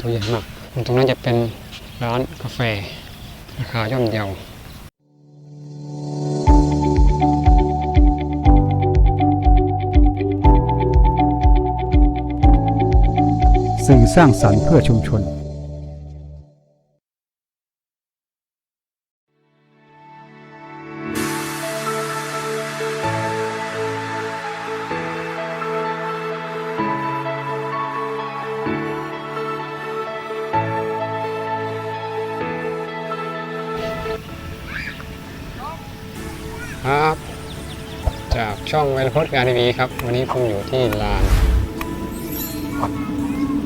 ตัวใหญ่มาก ตรงนั้นจะเป็นร้านกาแฟ ราคาย่อมเยาสื่อสร้างสรรค์เพื่อชุมชน ช่องเวลพจน์การทีวีครับ วันนี้ผมอยู่ที่ลาน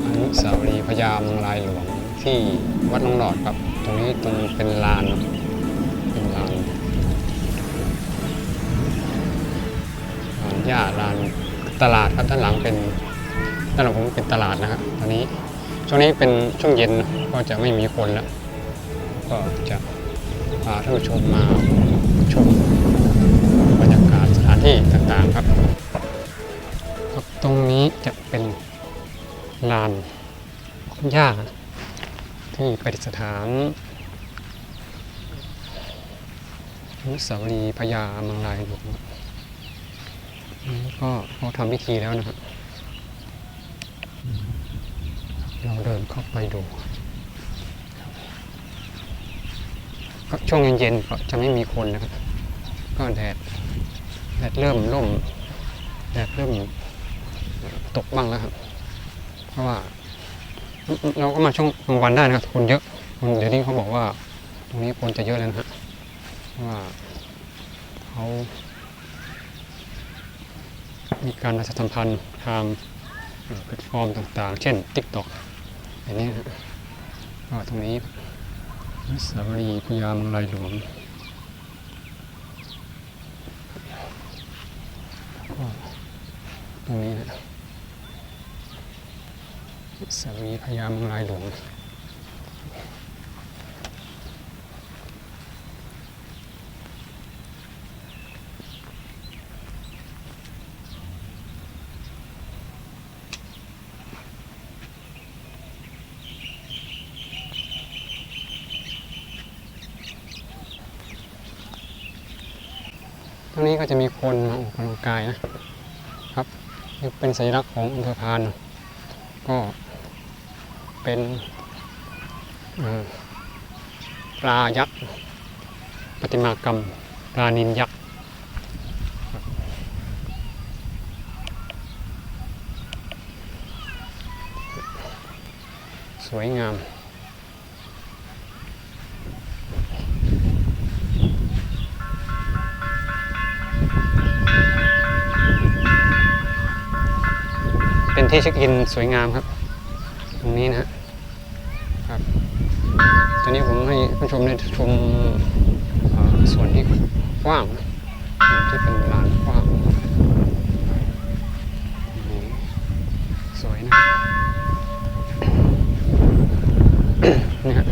อนุสาวรีย์พญามังลายหลวงที่วัดน้องหลอดครับ ตรงนี้ตรงเป็นลานเป็นลานลานหญ้าลานตลาดครับด้านหลังเป็นด้านหลังผมเป็นตลาดนะครับตอนนี้ช่วงนี้เป็นช่วงเย็นก็จะไม่มีคนแล้ว ก็จะพาท่านผู้ชมมาชม ต่างๆครับครับตรงนี้จะเป็นลานหญ้าที่ประดิษฐานอนุสาวรีย์พญามังลายหลวงก็เขาทำพิธีแล้วนะครับเราเดินเข้าไปดู ก็ช่วงเย็นๆก็จะไม่มีคนนะครับ ก็แดด ดเริ่มร่มแดดเริ่มตกบ้างแล้วครับ เพราะว่าเราก็มาช่วงกลางวันได้นะครับคนเยอะคนเดี๋ยวนี้เขาบอกว่า ตรงนี้คนจะเยอะแล้วนะฮะเพราะว่าเขามีการประชาสัมพันธ์ทางแพลตฟอร์มต่างๆ เช่น TikTok อย่างนี้ฮะก็ตรงนี้สาวรีพญามังลายหลวง ก็ ตรงนี้นะสวีพญามงลายหลวงตรงนี้ก็จะมีคนมาออกกำลังกายนะ เป็นสัญลักษณ์ของอำเภอพานก็เป็นปลายักษ์ประติมากรรมปลานินยักษ์สวยงาม ที่เช็คอินสวยงามครับ ตรงนี้นะฮะครับ ตอนนี้ผมให้ผู้ชมได้ชมเอ่อส่วนที่กว้างนะส่วนที่เป็นลานกว้างนี่สวยนะนี่ฮะ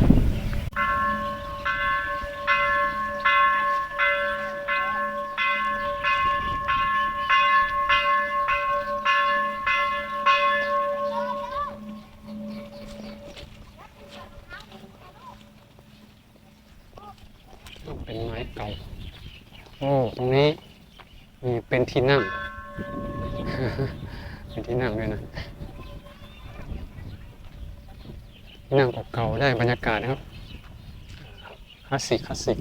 เป็นไม้เก่า โอ้ ตรงนี้มี เป็นที่นั่ง เป็นที่นั่งด้วยนะที่นั่งเก่าๆได้บรรยากาศนะครับคลาสสิกคลาสสิก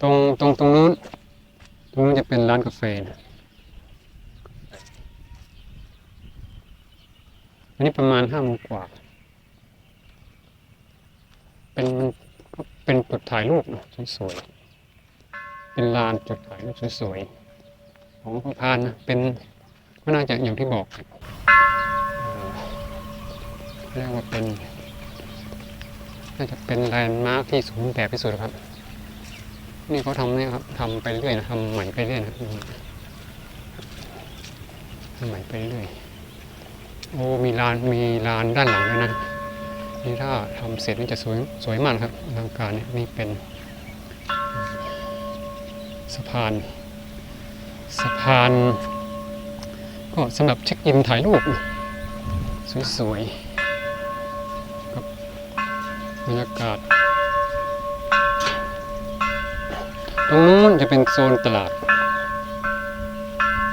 ตรงตรงตรงนู้นตรงนู้นจะเป็นร้านกาแฟนะอันนี้ประมาณห้าโมงกว่า เป็น เป็นจุดถ่ายรูปนะสวยๆ เป็นลานจุดถ่ายรูปสวยๆ ของพระพานนะ เป็นก็น่าจะอย่างที่บอกเอ่อเรียกว่าเป็น น่าจะเป็นแลนด์มาร์คที่สมบูรณ์แบบที่สุดครับ นี่เขาทำเนี่ยครับทำไปเรื่อยนะทำใหม่ไปเรื่อยนะทำใหม่ไปเรื่อย โอ้มีลานมีลานด้านหลังด้วยนะ นี่ถ้าทำเสร็จนี่จะสวยสวยมากครับอลังการนี่นี่เป็นสะพานสะพานก็สำหรับเช็คอินถ่ายรูปสวยๆกับบรรยากาศ ตรงนู้นจะเป็นโซนตลาด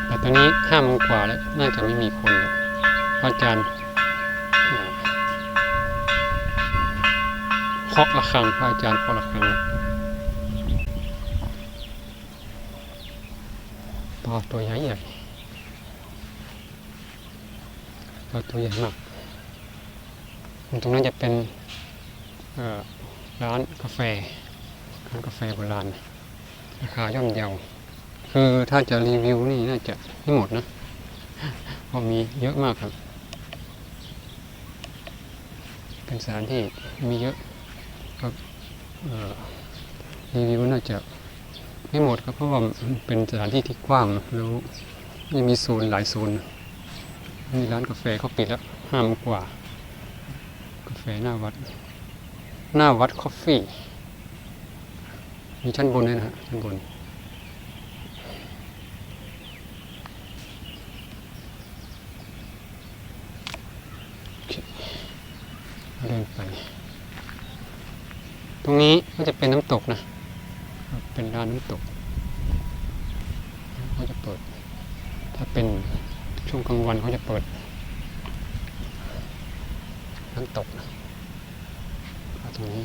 แต่ตอนนี้ห้ามงกว่าแล้ว น่าจะไม่มีคนเพราะอาจารย์อ่า เคาะระฆังพระอาจารย์เคาะระฆังปลาตัวใหญ่ใหญ่ปลาตัวใหญ่มากตรงนั้นจะเป็นร้านกาแฟร้านกาแฟโบราณราคาย่อมเยาคือถ้าจะรีวิวนี่น่าจะไม่หมดนะเพราะมีเยอะมากครับ เป็นสถานที่มีเยอะ รีวิวน่าจะไม่หมดครับเพราะว่ามันเป็นสถานที่ที่กว้างแล้วยังมีโซนหลายโซนมีร้านกาแฟเขาปิดแล้วห้าโมกว่า กาแฟหน้าวัด หน้าวัดคอฟฟี่มีชั้นบนด้วยนะฮะชั้นบน โอเคเดินไป ตรงนี้ก็จะเป็นน้ำตกนะ เป็นร้านน้ำตกเขาจะเปิด ถ้าเป็นช่วงกลางวันเขาจะเปิดน้ำตกนะตรงนี้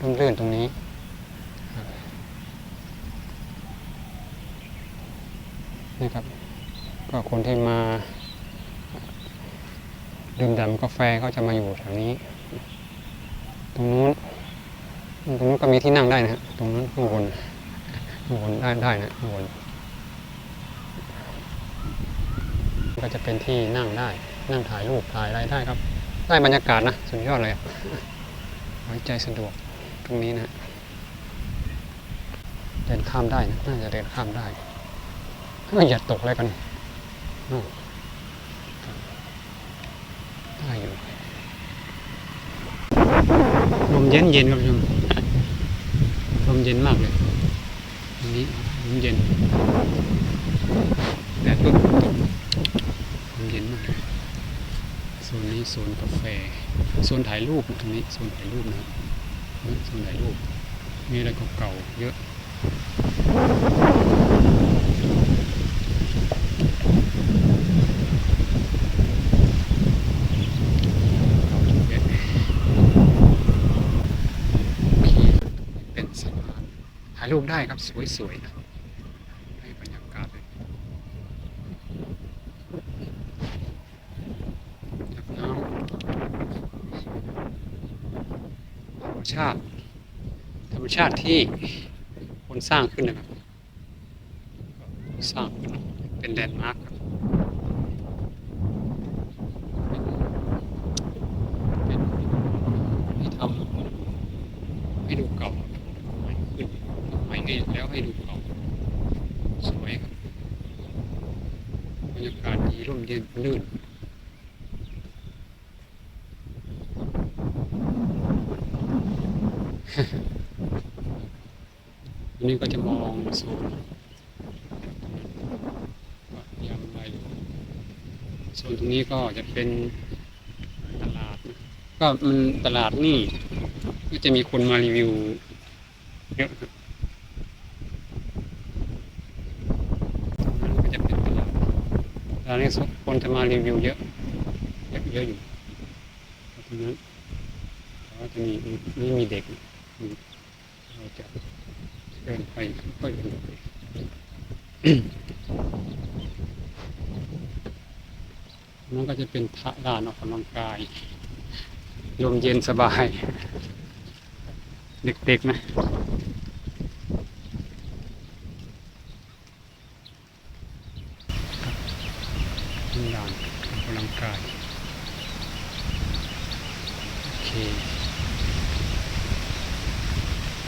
ร่มรื่นตรงนี้นี่ครับ ก็คนที่มาดื่มด่ำกาแฟก็จะมาอยู่แถวนี้ ตรงนู้นตรงนู้นก็มีที่นั่งได้นะฮะตรงนั้นข้างบนข้างบนได้ได้นะข้างบนก็จะเป็นที่นั่งได้ นั่งถ่ายรูปถ่ายอะไรได้ครับ ได้บรรยากาศนะสุดยอดเลยไว้ใจสะดวกตรงนี้นะเดินข้ามได้นะน่าจะเดินข้ามได้อย่าตกเลยกันได้อยู่ ลมเย็นเย็นครับผู้ชมลมเย็นมากเลยตรงนี้ลมเย็นแดดปุ๊บตกลมเย็นมากโซนนี้โซนกาแฟโซนถ่ายรูปตรงนี้โซนถ่ายรูปนะครับโซนถ่ายรูปมีอะไรเก่าๆเยอะ เก่าเยอะโอเคเป็นสะพานถ่าย รูปได้ครับสวยๆนะให้บรรยากาศเลยน้ำธรรมชาติ ธรรมชาติที่คนสร้างขึ้นนะครับ สร้างขึ้นเป็นแลนด์มาร์คครับเป็นให้ทำให้ดูเก่าไม่ขึ้นไม่ไงแล้วให้ดูเก่า สวยครับบรรยากาศดี ร่มเย็นลื่นอันนี้ก็จะมองโซนยังไปอยู่โซนตรงนี้ก็จะเป็นตลาด ก็มันตลาดนี่ ก็จะมีคนมารีวิวเยอะครับตรงนั้นก็จะเป็นตลาด ตลาดนี้คนจะมารีวิวเยอะ เยอะเยอะอยู่ตรงนั้นแต่ว่าจะมีนี่มีเด็กเราจะเดินไปค่อยๆเดินไปนั่นก็จะเป็นทะลานออกกำลังกายลมเย็นสบาย เด็กๆนะ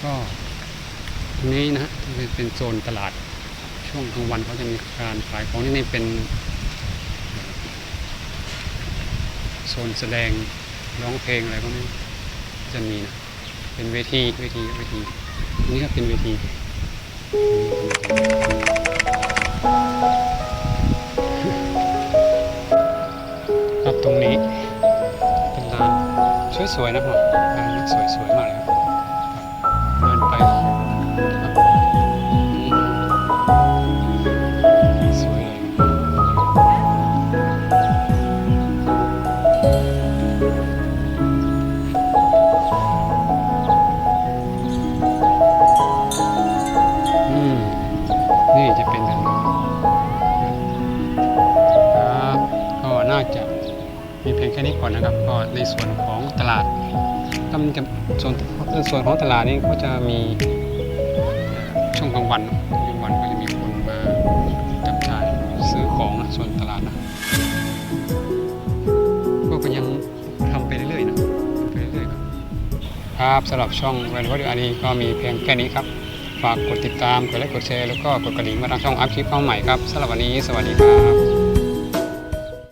ก็ตรงนี้นะเป็นโซนตลาดช่วงกลางวันเขาจะมีการขายของนี่นี่เป็นโซนแสดงร้องเพลงอะไรพวกนี้จะมีนะเป็นเวทีเวทีเวทีนี่ก็เป็นเวทีครับตรงนี้เป็นร้านสวยๆนะครับร้านสวยๆมากเลย นี้ก่อนนะครับ ก็ในส่วนของตลาดก็มันจะส่วนส่วนของตลาดนี่ก็จะมีช่วงกลางวันกลางวันก็จะมีคนมาจับจ่ายซื้อของนะส่วนตลาดนะก็ก็ยังทำไปเรื่อยๆนะไปเรื่อยๆครับครับสำหรับช่องแวนวอดีอารีก็มีเพียงแค่นี้ครับฝากกดติดตามกดไลค์กดแชร์แล้วก็กดกระดิ่งมาทางช่องอัพคลิปเข้าใหม่ครับสำหรับวันนี้สวัสดีครับ